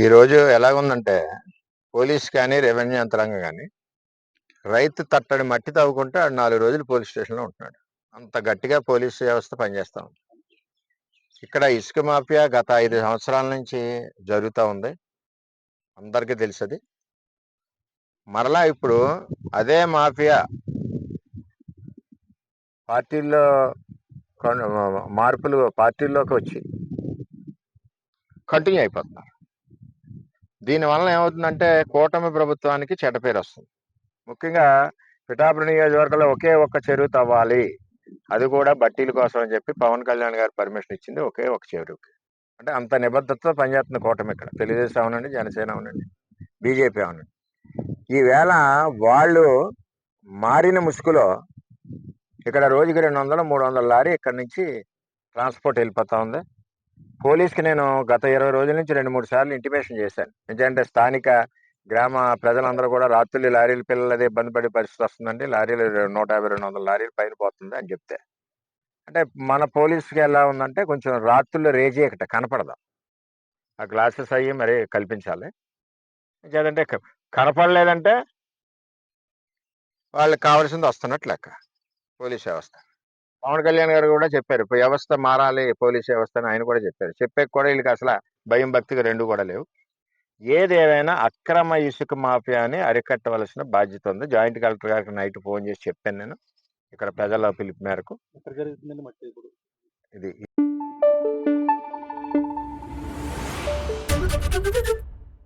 ఈరోజు ఎలాగుందంటే పోలీస్ కానీ రెవెన్యూ యంత్రాంగం కానీ రైతు తట్టడి మట్టి తవ్వుకుంటే ఆడు నాలుగు రోజులు పోలీస్ స్టేషన్లో ఉంటున్నాడు. అంత గట్టిగా పోలీస్ వ్యవస్థ పనిచేస్తూ ఉంది. ఇక్కడ ఇసుక మాఫియా గత ఐదు సంవత్సరాల నుంచి జరుగుతూ ఉంది. అందరికీ తెలుసది. మరలా ఇప్పుడు అదే మాఫియా పార్టీల్లో మార్పులు పార్టీల్లోకి వచ్చి కంటిన్యూ అయిపోతున్నారు. దీనివల్ల ఏమవుతుందంటే కూటమి ప్రభుత్వానికి చెడ్డ పేరు వస్తుంది. ముఖ్యంగా పిఠాపురం నియోజకవర్గంలో ఒకే ఒక్క చెరువు తవ్వాలి. అది కూడా బట్టీల కోసం అని చెప్పి పవన్ కళ్యాణ్ గారు పర్మిషన్ ఇచ్చింది ఒకే ఒక చెరువుకి. అంటే అంత నిబద్ధతతో పనిచేస్తుంది కూటమి ఇక్కడ. తెలుగుదేశం అవునండి జనసేన అవునండి బీజేపీ అవునండి. ఈవేళ వాళ్ళు మారిన ముసుగులో ఇక్కడ రోజుకి రెండు వందలు మూడు వందల లారీ ఇక్కడ నుంచి ట్రాన్స్పోర్ట్ వెళ్ళిపోతా ఉంది. పోలీస్కి నేను గత ఇరవై రోజుల నుంచి రెండు మూడు సార్లు ఇంటిమేషన్ చేశాను. ఎందుకంటే స్థానిక గ్రామ ప్రజలందరూ కూడా రాత్రులు లారీల పిల్లలు అదే ఇబ్బంది పడే పరిస్థితి వస్తుందండి. లారీలు నూట యాభై రెండు వందల లారీలు పైన పోతుంది అని చెప్తే. అంటే మన పోలీస్కి ఎలా ఉందంటే కొంచెం రాత్రుల్లో రేజీ ఇక్కడ కనపడదు. ఆ గ్లాసెస్ అయ్యి మరి కల్పించాలి. ఇంకేదంటే కనపడలేదంటే వాళ్ళకి కావాల్సింది వస్తున్నట్లు లెక్క. పోలీస్ వ్యవస్థ. పవన్ కళ్యాణ్ గారు కూడా చెప్పారు "ఇప్పుడు వ్యవస్థ మారాలి పోలీస్ వ్యవస్థ అని ఆయన కూడా చెప్పారు. చెప్పే కూడా వీళ్ళకి అసలు భయం భక్తిగా రెండు కూడా లేవు. ఏదేమైనా అక్రమ ఇసుక మాఫియాని అరికట్టవలసిన బాధ్యత ఉంది. జాయింట్ కలెక్టర్ గారికి నైట్ ఫోన్ చేసి చెప్పాను నేను ఇక్కడ ప్రజల పిలుపు మేరకు. ఇది